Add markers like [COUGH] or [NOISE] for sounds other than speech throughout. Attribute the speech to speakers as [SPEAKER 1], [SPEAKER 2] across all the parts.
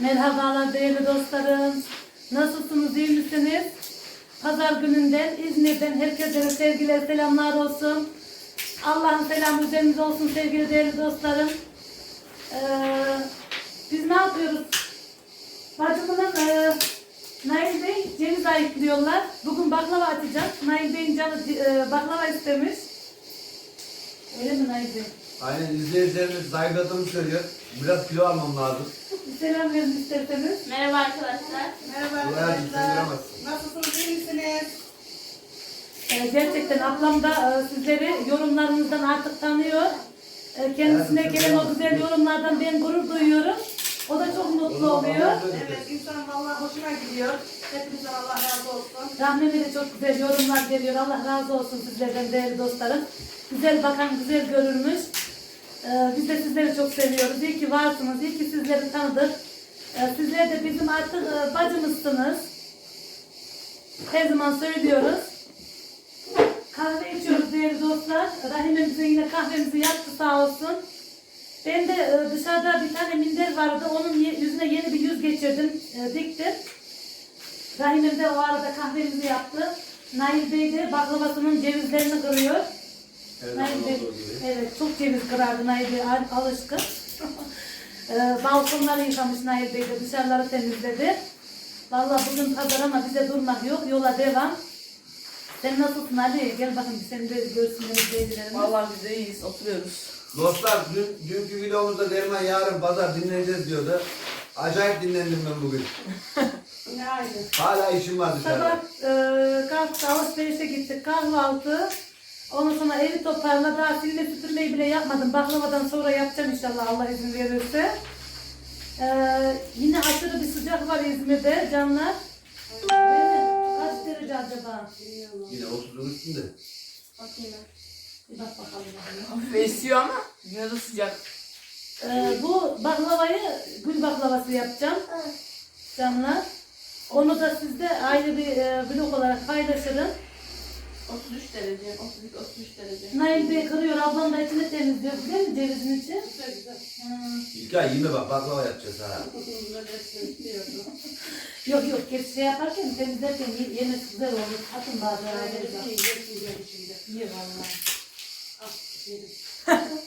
[SPEAKER 1] Merhabalar değerli dostlarım. Nasılsınız, iyi misiniz? Pazar gününden İzmir'den herkese sevgiler, selamlar olsun. Allah'ın selamı üzerinize olsun sevgili değerli dostlarım. Ee, biz ne yapıyoruz? Bacımının e, Nail Bey ceviz ayıklıyorlar. Bugün baklava açacağız. Nail Bey'in canı e, baklava istemiş. Öyle mi Nail Bey?
[SPEAKER 2] Aynen izleyicilerimiz zayıfladığımı söylüyor. Biraz kilo almam lazım.
[SPEAKER 1] Selam verin isterseniz.
[SPEAKER 3] Merhaba arkadaşlar.
[SPEAKER 4] Merhaba arkadaşlar.
[SPEAKER 2] sindiramazsın.
[SPEAKER 4] Nasılsınız, iyi misiniz?
[SPEAKER 1] Ee, gerçekten ablam da e, sizleri yorumlarınızdan artık tanıyor. Ee, kendisine
[SPEAKER 2] Evet,
[SPEAKER 1] gelen o güzel yorumlardan ben gurur duyuyorum. O da çok mutlu oluyor.
[SPEAKER 4] Evet, insan vallahi hoşuna gidiyor. Hepinizden Allah razı olsun.
[SPEAKER 1] Rahmet'e de çok güzel yorumlar geliyor. Allah razı olsun sizlerden değerli dostlarım. Güzel bakan, güzel görülmüş. Ee, biz de sizleri çok seviyoruz. İyi ki varsınız, iyi ki sizleri tanıdık. Ee, sizler de bizim artık e, bacımızsınız. Her zaman söylüyoruz. Kahve içiyoruz değerli dostlar. Rahime bize yine kahvemizi yaptı sağ olsun. Ben de e, dışarıda bir tane minder vardı. Onun yüzüne yeni bir yüz geçirdim, e, diktim. Rahimem de o arada kahvemizi yaptı. Nail Bey de baklavasının cevizlerini kırıyor.
[SPEAKER 2] Gibi.
[SPEAKER 1] evet çok ceviz kırardı Nail Bey al- alışkın. [LAUGHS] e, balkonları yıkamış Nail Bey de dışarıları temizledi. Vallahi bugün pazar ama bize durmak yok. Yola devam. Sen nasılsın Ali? Gel bakın seni de görsünler izleyicilerimiz.
[SPEAKER 5] Vallahi biz de iyiyiz, oturuyoruz.
[SPEAKER 2] Dostlar dün, dünkü videomuzda Derman yarın pazar dinleneceğiz diyordu. Acayip dinlendim ben bugün. [LAUGHS]
[SPEAKER 4] Ne aynı.
[SPEAKER 2] Hala işim var
[SPEAKER 1] Sabah
[SPEAKER 2] dışarıda.
[SPEAKER 1] e, kalktık alışverişe gittik kahvaltı. Ondan sonra evi toparla daha silme süpürmeyi bile yapmadım. Baklavadan sonra yapacağım inşallah Allah izin verirse. E, yine aşırı bir sıcak var İzmir'de canlar. Kaç derece acaba?
[SPEAKER 2] Yine 30'un üstünde.
[SPEAKER 3] Bakayım.
[SPEAKER 1] Bir bak bakalım.
[SPEAKER 5] Esiyor ama yine de sıcak.
[SPEAKER 1] E, bu baklavayı gül baklavası yapacağım. Canlar. Onu da sizde ayrı bir e, vlog olarak paylaşırım.
[SPEAKER 3] 33 derece, 32-33 derece.
[SPEAKER 1] Nail Bey kırıyor, ablam da içini temizliyor. Değil mi cevizin içi?
[SPEAKER 4] Güzel güzel.
[SPEAKER 1] Hmm.
[SPEAKER 2] İlkay yeme bak baklava yapacağız ha.
[SPEAKER 4] Böyle hepsini istiyordu.
[SPEAKER 1] Yok yok geç şey yaparken temizlerken ye- yemesi güzel olur. Atın bazı
[SPEAKER 4] Böyle
[SPEAKER 1] ayrıca.
[SPEAKER 4] bir şey yiyeceğim şimdi.
[SPEAKER 1] İyi vallahi. [LAUGHS]
[SPEAKER 4] Al, yedim. [LAUGHS]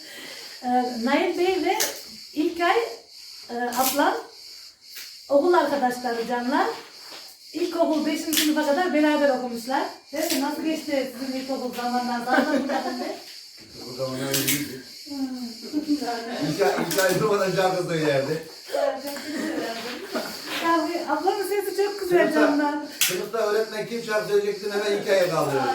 [SPEAKER 1] Ee, Nail Bey ve İlkay e, ablam okul arkadaşları canlar. İlkokul 5. sınıfa kadar beraber okumuşlar. Değil mi? Nasıl geçti sizin ilkokul bakalım [LAUGHS] bir.
[SPEAKER 2] O zaman öyle değildi. İlkay, İlkay durmadan şarkı söylerdi.
[SPEAKER 1] Ya bu ablamın sesi çok güzel canlar.
[SPEAKER 2] Sınıfta öğretmen kim şarkı söyleyecektin hemen hikaye kaldırıyordu.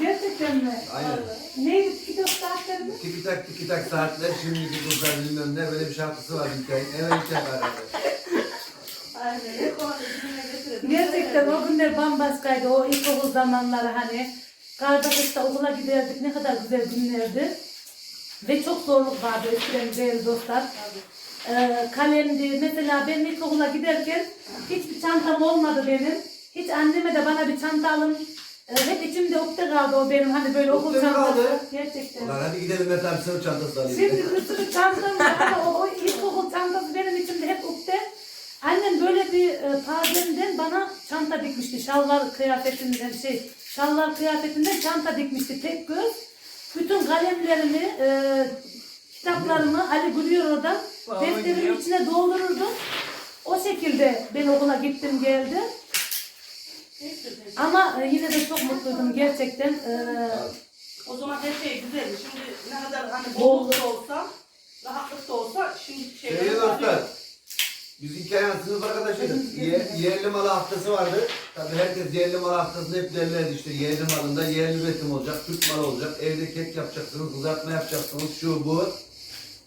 [SPEAKER 1] Gerçekten mi?
[SPEAKER 2] Aynen.
[SPEAKER 1] Neydi kitap saatleri mi?
[SPEAKER 2] Tiki tak tiki tak saatler şimdiki kızlar bilmem ne böyle bir şarkısı var hikaye. Hemen hikaye kaldırdı.
[SPEAKER 4] Aynen. Hep onu bizimle getirelim.
[SPEAKER 1] Gerçekten o günler bambaşkaydı. O ilkokul zamanları hani. Karda kışta okula giderdik. Ne kadar güzel günlerdi. Ve çok zorluk vardı eskiden değerli dostlar. Ee, kalemdi. Mesela ben ilkokula giderken hiçbir çantam olmadı benim. Hiç anneme de bana bir çanta alın. Ee, hep içimde ukde kaldı o benim hani böyle okul
[SPEAKER 2] Ukde mi
[SPEAKER 1] çantası.
[SPEAKER 2] kaldı?
[SPEAKER 1] Gerçekten.
[SPEAKER 2] Ulan hadi gidelim mesela bir sınıf çantası alayım.
[SPEAKER 1] Şimdi bir sürü çantam var o, o ilkokul çantası benim içimde hep ukde. Annem böyle bir e, bana çanta dikmişti. Şalvar kıyafetinden şey, şalvar kıyafetinden çanta dikmişti tek göz. Bütün kalemlerimi, e, kitaplarımı Ali oradan.
[SPEAKER 5] Vallahi
[SPEAKER 1] Defterimin içine doldururdum. O şekilde ben okula gittim geldim. Ama e, yine de çok mutluydum gerçekten. E,
[SPEAKER 4] O zaman her şey güzeldi. Şimdi ne kadar hani bolluk da olsa, rahatlık da olsa şimdi şeyler
[SPEAKER 2] Sevgili biz hikayenin sınıf arkadaşıydık. Ye, yerli malı haftası vardı. Tabii herkes yerli malı haftasını hep derlerdi işte yerli malında yerli üretim olacak, Türk malı olacak, evde kek yapacaksınız, kızartma yapacaksınız, şu bu.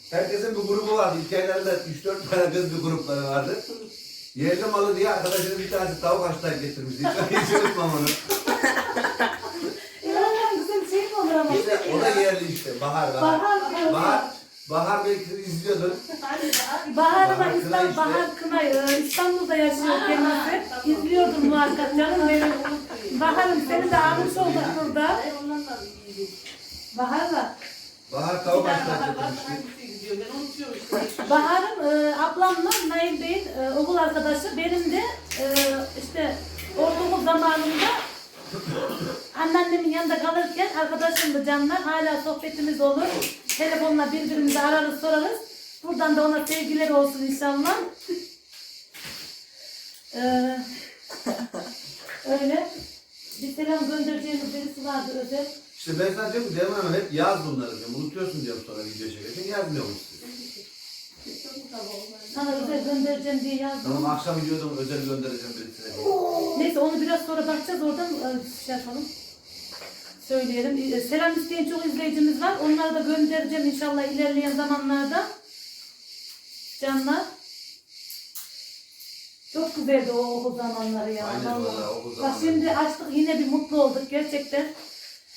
[SPEAKER 2] Herkesin bir grubu vardı. Hikayelerde 3-4 tane kız bir grupları vardı. Yerli malı diye arkadaşının bir tanesi tavuk haşlayıp getirmişti. Hiç, hiç unutmam onu. [LAUGHS]
[SPEAKER 1] İnanılmaz güzel şey mi olur ama?
[SPEAKER 2] İşte o da yerli işte. Bahar, bahar.
[SPEAKER 1] Bahar diyor.
[SPEAKER 2] Bahar, bahar belki izliyordun.
[SPEAKER 4] Hadi daha
[SPEAKER 1] Bahar ama
[SPEAKER 2] Bahar Kınay
[SPEAKER 1] İstanbul,
[SPEAKER 2] işte.
[SPEAKER 1] Bahar Kınay, e, İstanbul'da yaşıyor kendisi. İzliyordum muhakkak canım benim. Bahar'ım seni de almış olduk burada.
[SPEAKER 4] Da.
[SPEAKER 1] Bahar'la
[SPEAKER 2] Bahar tavuk
[SPEAKER 4] işte.
[SPEAKER 1] Bahar'ım e, ablamla Nail Bey'in e, okul arkadaşı. Benim de e, işte ortaokul zamanında anneannemin yanında kalırken arkadaşımdı canlar. Hala sohbetimiz olur. Telefonla birbirimizi ararız sorarız. Buradan da ona sevgiler olsun inşallah. E, öyle. Bir selam göndereceğimiz birisi vardı özel.
[SPEAKER 2] İşte ben sana diyorum ki Devran Hanım hep yaz bunları diyorum. Unutuyorsun diyorum sonra video çekerken yazmıyor musun?
[SPEAKER 1] Sana özel göndereceğim diye yazdım.
[SPEAKER 2] Tamam akşam videoda özel göndereceğim birisine.
[SPEAKER 1] Neyse onu biraz sonra bakacağız oradan e, şey yapalım. Söyleyelim. E, Selam isteyen çok izleyicimiz var. Onları da göndereceğim inşallah ilerleyen zamanlarda. Canlar. Çok güzeldi o okul zamanları ya.
[SPEAKER 2] Aynen okul
[SPEAKER 1] Bak şimdi açtık yine bir mutlu olduk gerçekten.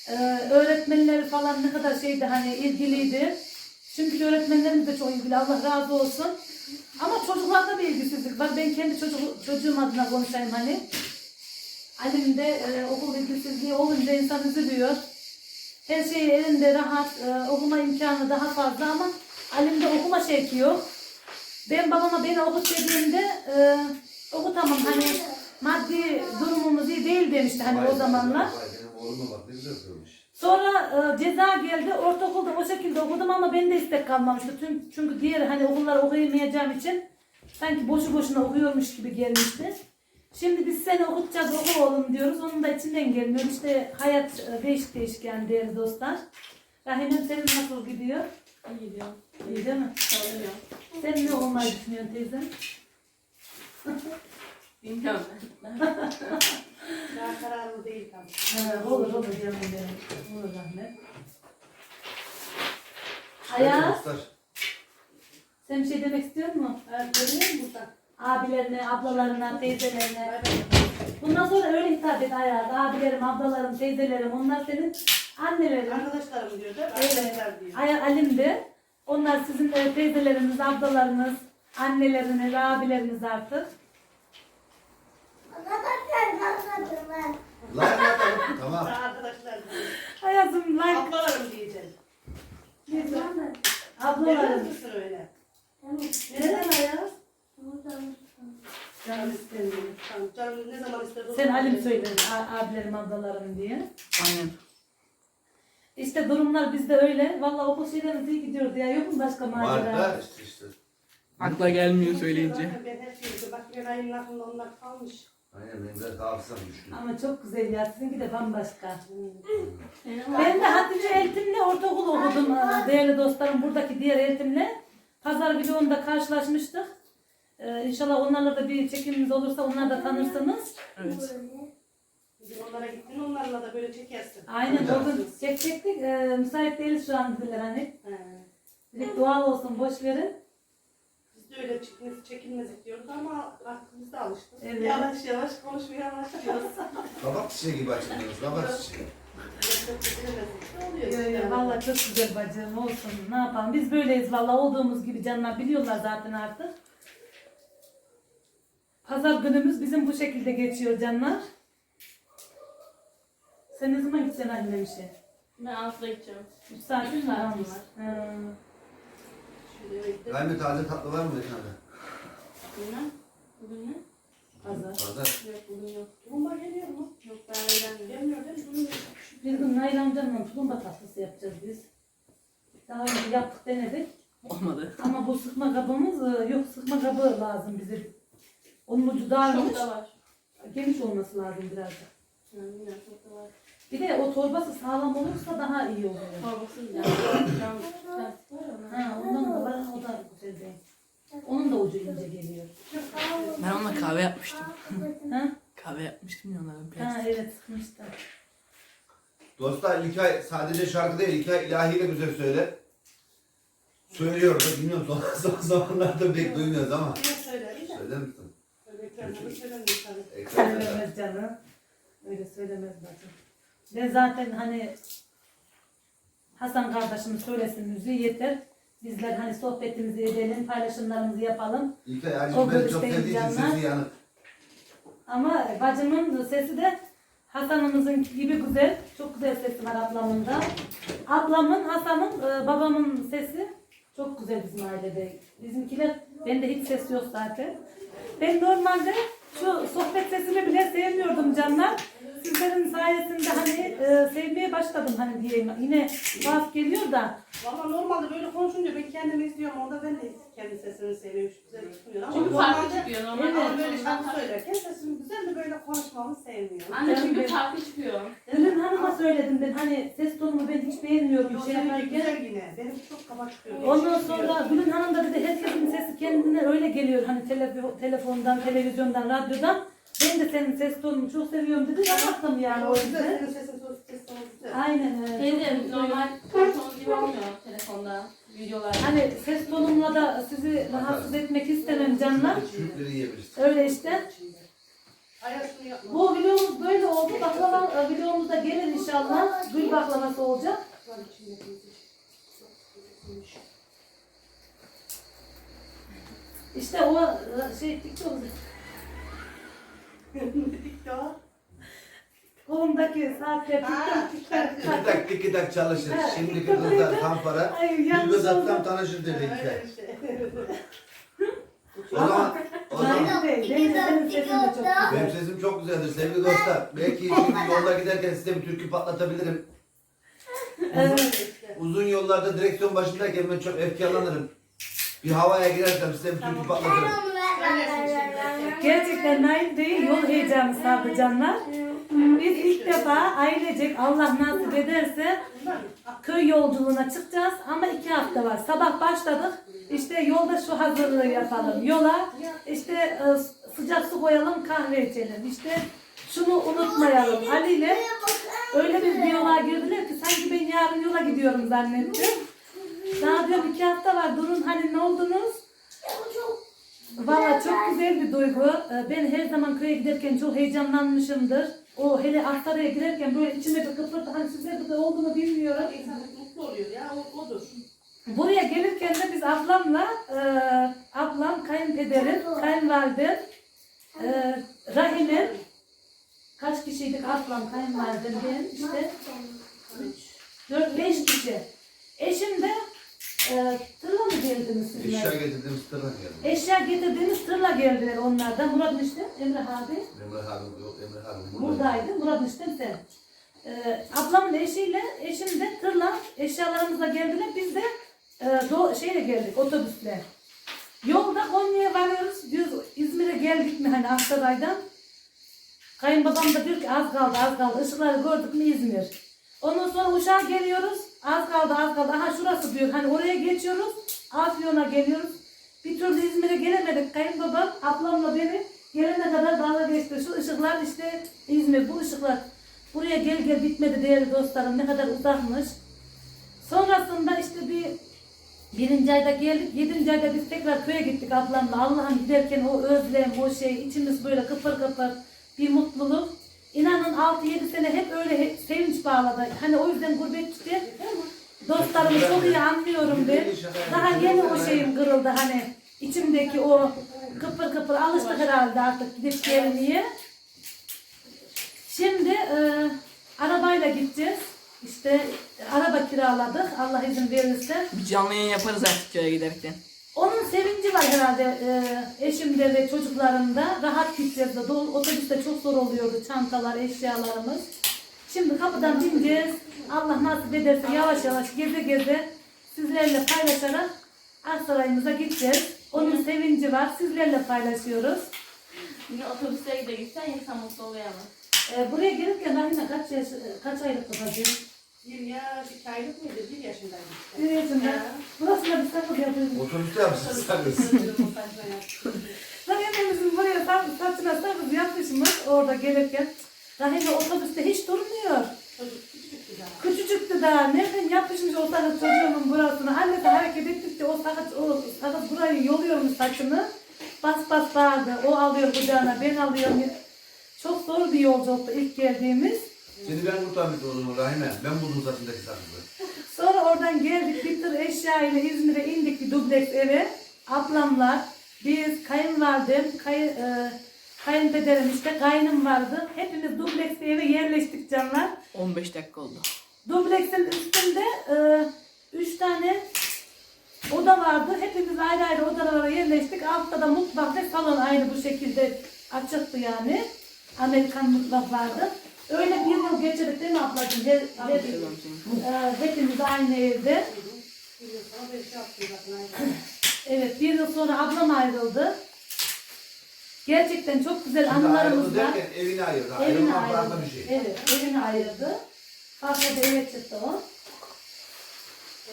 [SPEAKER 1] Ee, öğretmenleri falan ne kadar şeydi hani ilgiliydi. Çünkü öğretmenlerimiz de çok ilgili. Allah razı olsun. Ama çocuklarda bir ilgisizlik var. Ben kendi çocuk, çocuğum adına konuşayım hani. Alim de e, okul ilgisizliği olunca insan üzülüyor. Her şey elinde rahat, e, okuma imkanı daha fazla ama Alim'de okuma şevki yok. Ben babama beni okut dediğimde e, okutamam hani maddi durumumuz iyi değil demişti hani o zamanlar.
[SPEAKER 2] vay, Benim oğluma bak ne güzel söylemiş.
[SPEAKER 1] Sonra e, ceza geldi. Ortaokulda o şekilde okudum ama ben de istek kalmamıştı. Çünkü, çünkü diğer hani okullar okuyamayacağım için sanki boşu boşuna okuyormuş gibi gelmişti. Şimdi biz seni okutacağız oku oğlum diyoruz. Onun da içinden gelmiyor. İşte hayat e, değişik değişik yani değerli dostlar. Rahim'im senin nasıl gidiyor?
[SPEAKER 3] İyi gidiyor.
[SPEAKER 1] İyi değil mi?
[SPEAKER 3] Çalışıyor.
[SPEAKER 1] Sen ne olmayı düşünüyorsun teyzem?
[SPEAKER 3] Bilmiyorum. [LAUGHS]
[SPEAKER 4] Daha kararlı değil tam.
[SPEAKER 1] Ha, olur olur canım benim. Olur rahmet. Hayat, sen bir şey demek istiyor musun?
[SPEAKER 4] Evet, görüyor musun?
[SPEAKER 1] Abilerine, ablalarına, teyzelerine. Bundan sonra öyle hitap et hayat. Abilerim, ablalarım, teyzelerim. Onlar senin annelerin.
[SPEAKER 4] Arkadaşlarım diyor değil mi?
[SPEAKER 1] Evet.
[SPEAKER 4] Arkadaşlar diyor.
[SPEAKER 1] Ay, Alim de. Onlar sizin de teyzeleriniz, ablalarınız, anneleriniz, abileriniz artık.
[SPEAKER 2] like atalım. Tamam.
[SPEAKER 4] Arkadaşlar diyor.
[SPEAKER 1] Hayatım like.
[SPEAKER 4] Ablalarım diyeceğim. Neden
[SPEAKER 1] Ablalarım.
[SPEAKER 4] misin öyle?
[SPEAKER 1] Neden hayat?
[SPEAKER 4] Canım istemiyor. Tamam, Canım ne zaman ister? o
[SPEAKER 1] Sen
[SPEAKER 4] zaman
[SPEAKER 1] Alim
[SPEAKER 4] verir.
[SPEAKER 1] söyledin a- abilerim, ablalarım diye.
[SPEAKER 5] Aynen.
[SPEAKER 1] İşte durumlar bizde öyle. Vallahi okul şeylerimiz iyi gidiyordu ya. Yok mu başka
[SPEAKER 2] Var
[SPEAKER 1] macera?
[SPEAKER 2] da işte işte.
[SPEAKER 5] Akla gelmiyor söyleyince.
[SPEAKER 4] Zaten Ben her şeyi bak ben ayın aklımda onlar kalmış.
[SPEAKER 2] Aynen benim biraz hafızam düştü.
[SPEAKER 1] Ama çok güzel ya. Sizinki de bambaşka.
[SPEAKER 3] Benim
[SPEAKER 1] Ben de Hatice Eltim'le ortaokul okudum değerli dostlarım. Buradaki diğer Eltim'le. Pazar videomda karşılaşmıştık. Ee, inşallah onlarla da bir çekimimiz olursa onlar da tanırsınız.
[SPEAKER 5] Evet.
[SPEAKER 4] Bizim onlara gittin onlarla da böyle çekersin.
[SPEAKER 1] Aynen o gün çekecektik. Ee, müsait değiliz şu an dediler hani.
[SPEAKER 4] He.
[SPEAKER 1] Dedik doğal olsun boş verin.
[SPEAKER 4] Biz de öyle çekilmez, çekilmezlik diyoruz ama artık biz de alıştık.
[SPEAKER 1] Evet.
[SPEAKER 4] Yavaş yavaş konuşmaya başlıyoruz. [LAUGHS]
[SPEAKER 2] Kabak çiçeği gibi açılıyoruz. Kabak çiçeği.
[SPEAKER 1] Yo, yo, Valla çok güzel bacım olsun. Ne yapalım biz böyleyiz valla olduğumuz gibi canlar biliyorlar zaten artık. Pazar günümüz bizim bu şekilde geçiyor canlar. Sen ne zaman gideceksin annem işe?
[SPEAKER 3] Ben Aslı'ya gideceğim.
[SPEAKER 1] 3 saat mi
[SPEAKER 3] Üç saatim
[SPEAKER 1] varmış?
[SPEAKER 3] var.
[SPEAKER 1] Ha.
[SPEAKER 2] Rahmi taze tatlı var mı Ekranda?
[SPEAKER 3] Bilmem. Bugün ne?
[SPEAKER 1] Pazar.
[SPEAKER 2] Pazar.
[SPEAKER 3] Yok bugün yok.
[SPEAKER 4] Bomba geliyor mu?
[SPEAKER 3] Yok ben öğrenmiyorum.
[SPEAKER 4] Gelmiyor değil mi?
[SPEAKER 1] Bir gün Nail amcamla tulumba tatlısı yapacağız biz. Daha önce yaptık denedik.
[SPEAKER 5] Olmadı.
[SPEAKER 1] Ama bu sıkma kabımız e, yok sıkma kabı lazım bize. Onun ucu darmış.
[SPEAKER 3] Çok da var.
[SPEAKER 1] Geniş olması lazım biraz da.
[SPEAKER 3] Ha, Bilmiyorum çok da var.
[SPEAKER 1] Bir de o torbası sağlam olursa daha iyi oluyor.
[SPEAKER 3] Torbasız [LAUGHS] yani. Cam plastik var ama.
[SPEAKER 1] Ha, ondan da var, o da güzel değil. Onun da ucu ince geliyor.
[SPEAKER 5] Ben onunla kahve yapmıştım. [LAUGHS]
[SPEAKER 1] Ha,
[SPEAKER 5] Kahve yapmıştım ya onlara
[SPEAKER 1] ha
[SPEAKER 5] plastik.
[SPEAKER 1] evet sıkmıştım.
[SPEAKER 2] Dostlar İlkay sadece şarkı değil, İlkay ilahi de güzel söyler. Söylüyor da bilmiyorum son, [LAUGHS] son zamanlarda pek duymuyoruz ama.
[SPEAKER 4] Ne söylerim de.
[SPEAKER 2] Söyler misin?
[SPEAKER 4] Tabii.
[SPEAKER 2] Ekran
[SPEAKER 1] Söylemez canım. Öyle söylemez bacım. Ben zaten hani Hasan kardeşim söylesin müziği yeter. Bizler hani sohbetimizi edelim, paylaşımlarımızı yapalım.
[SPEAKER 2] İlkay
[SPEAKER 1] O
[SPEAKER 2] ben çok
[SPEAKER 1] görüşteyim
[SPEAKER 2] sevdiği için
[SPEAKER 1] canlar.
[SPEAKER 2] sesi yanık.
[SPEAKER 1] Ama bacımın sesi de Hasan'ımızın gibi güzel. Çok güzel sesi var ablamın da. Ablamın, Hasan'ın, e, babamın sesi çok güzel bizim ailede. Bizimkiler, bende hiç ses yok zaten. Ben normalde şu sohbet sesini bile sevmiyordum canlar. Sizlerin sayesinde e, sevmeye başladım hani diyeyim. Yine tuhaf geliyor da.
[SPEAKER 4] Valla normalde böyle konuşunca ben kendimi izliyorum. Orada ben de kendi sesimi seviyorum. Güzel çıkmıyor ama
[SPEAKER 3] Çünkü farklı
[SPEAKER 4] normalde
[SPEAKER 3] çıkıyor. Normal
[SPEAKER 1] Evet,
[SPEAKER 4] böyle şarkı söylerken sesim güzel de böyle konuşmamı sevmiyorum.
[SPEAKER 3] Anne çünkü farklı çıkıyor.
[SPEAKER 1] Gülün Hanım'a söyledim ben hani ses tonumu ben hiç beğenmiyorum
[SPEAKER 4] Yok
[SPEAKER 1] şey
[SPEAKER 4] seninki
[SPEAKER 1] yaparken.
[SPEAKER 4] güzel yine. Benim çok kaba çıkıyor.
[SPEAKER 1] Ondan sonra. Gülün Hanım da dedi herkesin sesi kendine öyle geliyor hani telefo- telefondan, televizyondan, radyodan. Ben de senin ses tonunu çok seviyorum dedi. Yapmadım yani o yüzden.
[SPEAKER 4] Senin sesin sos ses tonu güzel.
[SPEAKER 1] Aynen öyle.
[SPEAKER 3] Teyze
[SPEAKER 1] Çok
[SPEAKER 3] normal ton gibi olmuyor telefonda, videolarda.
[SPEAKER 1] Hani ses tonumla da sizi rahatsız etmek istemem canlar.
[SPEAKER 2] Çürükleri yiyebilirsin.
[SPEAKER 1] Öyle işte. Bu videomuz böyle oldu. Baklava e, videomuz da gelir inşallah. Gül baklavası olacak. İşte o e, şey TikTok
[SPEAKER 4] Dedik ya.
[SPEAKER 1] kolumdaki saatler
[SPEAKER 4] Ha,
[SPEAKER 1] TikTok
[SPEAKER 2] Tiki tak tiki tak çalışır.
[SPEAKER 1] Ha,
[SPEAKER 2] Şimdiki kızlar tam para.
[SPEAKER 1] Ay
[SPEAKER 2] Bir
[SPEAKER 1] yanlış
[SPEAKER 2] göz
[SPEAKER 1] oldu.
[SPEAKER 2] attan tanışır dedi
[SPEAKER 4] Öyle
[SPEAKER 2] İlker.
[SPEAKER 4] işte.
[SPEAKER 2] O zaman, o zaman
[SPEAKER 1] Bey, benim senin sesin de çok güzel.
[SPEAKER 2] benim sesim çok güzeldir sevgili dostlar. Belki şimdi yolda giderken size bir türkü patlatabilirim.
[SPEAKER 1] Evet.
[SPEAKER 2] Uzun yollarda direksiyon başındayken ben çok efkarlanırım. Bir havaya girersem size bir türkü patlatırım.
[SPEAKER 1] Gerçekten Nail değil, yol heyecanı sardı canlar. Biz ilk defa ailecek Allah nasip ederse köy yolculuğuna çıkacağız ama iki hafta var. Sabah başladık. İşte yolda şu hazırlığı yapalım. Yola işte e, sıcak su koyalım, kahve içelim. İşte şunu unutmayalım. Ali ile öyle bir diyaloğa girdiler ki sanki ben yarın yola gidiyorum zannettim. Daha diyorum iki hafta var. Durun hani ne oldunuz? Valla çok güzel bir duygu. Ee, Ben her zaman köye giderken çok heyecanlanmışımdır. O hele Antalya'ya girerken böyle içime bir kıpırtı hani sizlerde de olduğunu bilmiyorum.
[SPEAKER 4] İnsan mutlu oluyor ya. O, odur.
[SPEAKER 1] Buraya gelirken de biz ablamla, e, ablam, kayınpederim, kayınvalidem, e, Rahim'im, kaç kişiydik ablam, kayınvalidem, ben işte 4-5 kişi. Eşim de e, tırla mı geldiniz sizler?
[SPEAKER 2] Eşya getirdiğimiz tırnak geldi.
[SPEAKER 1] Eşya getirdiğimiz tırla geldiler onlar da. Murat işte, Emrah abi.
[SPEAKER 2] Emre abi yok Emre abi burada.
[SPEAKER 1] Buradaydı. Murat işte sen. Ee, ablamın eşiyle, eşim de tırla eşyalarımızla geldiler. Biz de e, do, şeyle geldik, otobüsle. Yolda Konya'ya varıyoruz. Diyoruz İzmir'e geldik mi hani Aksaray'dan. Kayınbabam da diyor ki az kaldı az kaldı. Işıkları gördük mü İzmir. Ondan sonra Uşak'a geliyoruz. Az kaldı az kaldı. Aha şurası diyor. Hani oraya geçiyoruz. Afyon'a geliyoruz. Bir türlü İzmir'e gelemedik. Kayınbabam ablamla beni gelene kadar dalga geçti. Şu ışıklar işte İzmir. Bu ışıklar. Buraya gel gel bitmedi değerli dostlarım. Ne kadar uzakmış. Sonrasında işte bir birinci ayda geldik. Yedinci ayda biz tekrar köye gittik ablamla. Allah'ım giderken o özlem, o şey içimiz böyle kıpır kıpır bir mutluluk. İnanın 6-7 sene hep öyle hep sevinç bağladı. Hani o yüzden gurbetçide dostlarımı çok iyi anlıyorum ben. Daha yeni o şeyim kırıldı hani içimdeki o kıpır kıpır alıştık herhalde artık gidip gelmeye. Şimdi e, arabayla gideceğiz. İşte araba kiraladık Allah izin verirse.
[SPEAKER 5] Bir canlı yayın yaparız artık köye giderken.
[SPEAKER 1] Onun sevinci var herhalde e, eşimde ve çocuklarımda. Rahat gideceğiz de otobüste çok zor oluyordu çantalar, eşyalarımız. Şimdi kapıdan bineceğiz. Allah nasip ederse yavaş yavaş geze geze sizlerle paylaşarak Aksaray'ımıza gideceğiz. Onun sevinci var. Sizlerle paylaşıyoruz.
[SPEAKER 3] Yine otobüse de gitsen insan mutlu oluyor ama.
[SPEAKER 1] E, buraya gelirken Rahime kaç, yaş, kaç aylık babacığım?
[SPEAKER 4] Bir ya bir aylık mıydı? Bir yaşındaydı.
[SPEAKER 1] Bir yaşında. Burasında bir sakız yapıyoruz.
[SPEAKER 2] Otobüste yapmışsınız sakız.
[SPEAKER 1] Rahimemizin buraya sa- saçına sakız yapmışmış orada gelirken. Rahime otobüste hiç durmuyor.
[SPEAKER 4] Küçücüktü daha.
[SPEAKER 1] Küçücüktü daha. Nereden yapışmış o sakız çocuğumun burasını. Annesi hareket ettikçe o sakız, o sakız burayı yoluyormuş saçını. Bas bas bağırdı. O alıyor kucağına, ben alıyorum. Çok zor bir yolculuktu ilk geldiğimiz.
[SPEAKER 2] Seni ben kurtarmıştım o zaman Rahime. Ben buldum saçındaki sakızı.
[SPEAKER 1] Sonra oradan geldik bir tır eşya ile İzmir'e indik bir dubleks eve. Ablamlar, biz, kayınvalidem, kay, e, Kayınpederim işte, kaynım vardı. Hepimiz dubleks bir eve yerleştik canlar.
[SPEAKER 5] 15 dakika oldu.
[SPEAKER 1] Dubleksin üstünde e, üç tane oda vardı. Hepimiz ayrı ayrı odalara yerleştik. Altta da mutfak ve salon aynı bu şekilde açıktı yani. Amerikan mutfak vardı. Öyle bir yıl geçirdik değil mi ablacığım? Her, her, e, hepimiz aynı evde. Evet bir yıl sonra ablam ayrıldı. Gerçekten çok güzel
[SPEAKER 2] Şimdi ayrıldı
[SPEAKER 1] anılarımız var.
[SPEAKER 2] derken evini ayırdı.
[SPEAKER 1] Evini
[SPEAKER 2] Ayrılmak farklı
[SPEAKER 1] ayırdı.
[SPEAKER 2] bir şey.
[SPEAKER 1] Evet, evini ayırdı. Farklı bir eve çıktı o.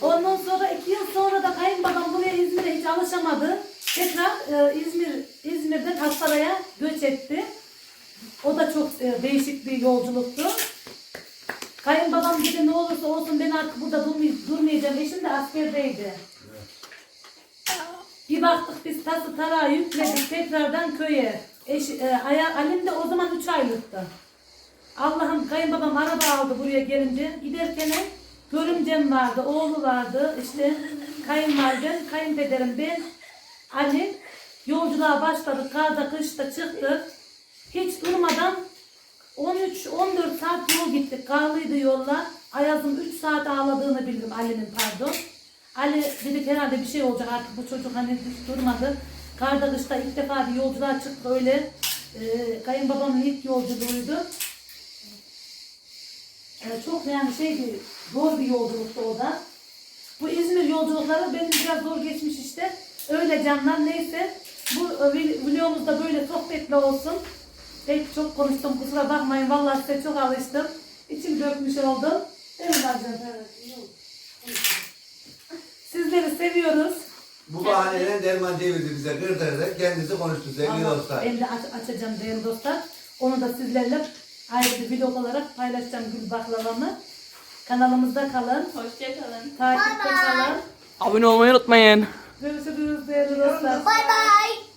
[SPEAKER 1] Ondan sonra iki yıl sonra da kayınbabam buraya İzmir'e hiç alışamadı. Tekrar e, İzmir İzmir'den Hasaray'a göç etti. O da çok e, değişik bir yolculuktu. Kayınbabam dedi ne olursa olsun ben artık burada durmay- durmayacağım. Eşim de askerdeydi. Bir baktık biz tası tarağı yükledik tekrardan köye. Eş, e, aya, Alim de o zaman 3 aylıktı. Allah'ım kayınbabam araba aldı buraya gelince. Giderken görümcem vardı, oğlu vardı. işte kayınvalidem, kayınpederim ben, Ali. Yolculuğa başladık, karda kışta çıktık. Hiç durmadan 13-14 saat yol gittik. Karlıydı yollar. Ayaz'ın 3 saat ağladığını bildim Ali'nin pardon. Ali dedik herhalde bir şey olacak artık bu çocuk hani hiç durmadı. Karda kışta ilk defa bir yolculuğa çıktı öyle. Ee, kayınbabamın ilk yolculuğuydu. Ee, çok yani şeydi, zor bir yolculuktu o da. Bu İzmir yolculukları benim biraz zor geçmiş işte. Öyle canlar neyse. Bu e, vi- videomuz da böyle sohbetli olsun. Pek çok konuştum kusura bakmayın. Vallahi size çok alıştım. İçim dökmüş oldum. Değil mi bacım? Sizleri seviyoruz.
[SPEAKER 2] Bu bahaneyle derman cevizi bize kırdırarak kendisi konuştu sevgili
[SPEAKER 1] Allah,
[SPEAKER 2] dostlar.
[SPEAKER 1] Ben de aç- açacağım değerli dostlar. Onu da sizlerle ayrı bir vlog olarak paylaşacağım gül baklavamı. Kanalımızda kalın.
[SPEAKER 3] Hoşçakalın.
[SPEAKER 1] Takipte kalın.
[SPEAKER 5] Abone olmayı unutmayın.
[SPEAKER 1] Görüşürüz değerli dostlar.
[SPEAKER 6] Bye bye.